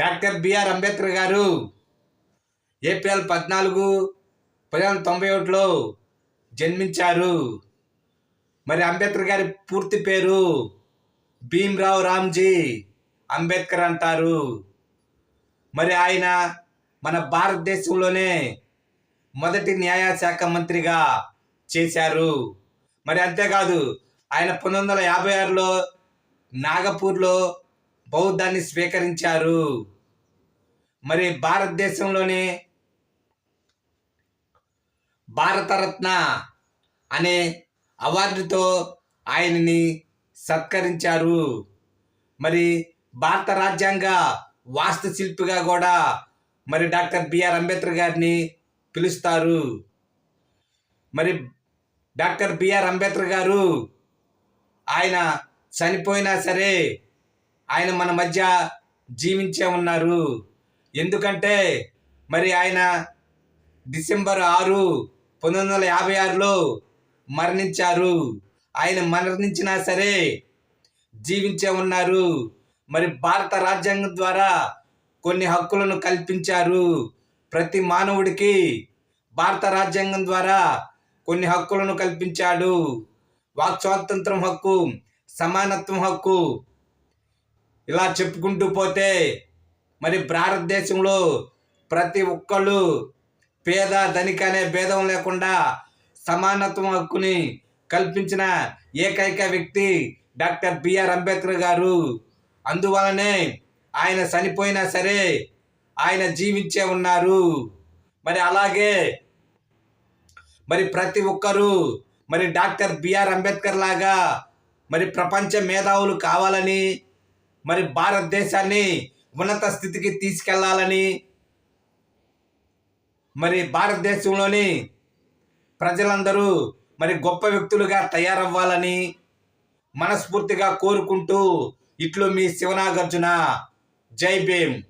Doctor BR Ambedkar గారు April పద్నాలుగు పదిహేను తొంభై ఒకటిలో జన్మించారు. మరి అంబేద్కర్ గారి పూర్తి పేరు భీమ్రావు రామ్జీ అంబేద్కర్ అంటారు. మరి ఆయన మన భారతదేశంలోనే మొదటి న్యాయశాఖ మంత్రిగా చేశారు. మరి అంతేకాదు ఆయన పంతొమ్మిది వందల యాభై ఆరులో నాగపూర్లో బౌద్ధాన్ని స్వీకరించారు. మరి భారతదేశంలోనే భారతరత్న అనే అవార్డుతో ఆయనని సత్కరించారు. మరి భారత రాజ్యాంగ వాస్తుశిల్పిగా కూడా మరి డాక్టర్ బిఆర్ అంబేద్కర్ గారిని పిలుస్తారు. మరి డాక్టర్ బిఆర్ అంబేద్కర్ గారు ఆయన చనిపోయినా సరే ఆయన మన మధ్య జీవించే ఉన్నారు. ఎందుకంటే మరి ఆయన డిసెంబర్ ఆరు పంతొమ్మిది వందల యాభై ఆరులో మరణించారు. ఆయన మరణించినా సరే జీవించే ఉన్నారు. మరి భారత రాజ్యాంగం ద్వారా కొన్ని హక్కులను కల్పించారు. ప్రతి మానవుడికి భారత రాజ్యాంగం ద్వారా కొన్ని హక్కులను కల్పించాడు. వాక్ స్వాతంత్రం హక్కు సమానత్వం హక్కు ఇలా చెప్పుకుంటూ పోతే మరి భారతదేశంలో ప్రతి ఒక్కళ్ళు పేద ధనిక అనే భేదం లేకుండా సమానత్వం హక్కుని కల్పించిన ఏకైక వ్యక్తి డాక్టర్ బిఆర్ అంబేద్కర్ గారు. అందువలనే ఆయన చనిపోయినా సరే ఆయన జీవించే ఉన్నారు. మరి అలాగే మరి ప్రతి ఒక్కరూ మరి డాక్టర్ బిఆర్ అంబేద్కర్ లాగా మరి ప్రపంచ మేధావులు కావాలని మరి భారతదేశాన్ని ఉన్నత స్థితికి తీసుకెళ్ళాలని మరి భారతదేశంలోని ప్రజలందరూ మరి గొప్ప వ్యక్తులుగా తయారవ్వాలని మనస్ఫూర్తిగా కోరుకుంటూ ఇట్లు మీ శివనాగార్జున. జై భీమ్.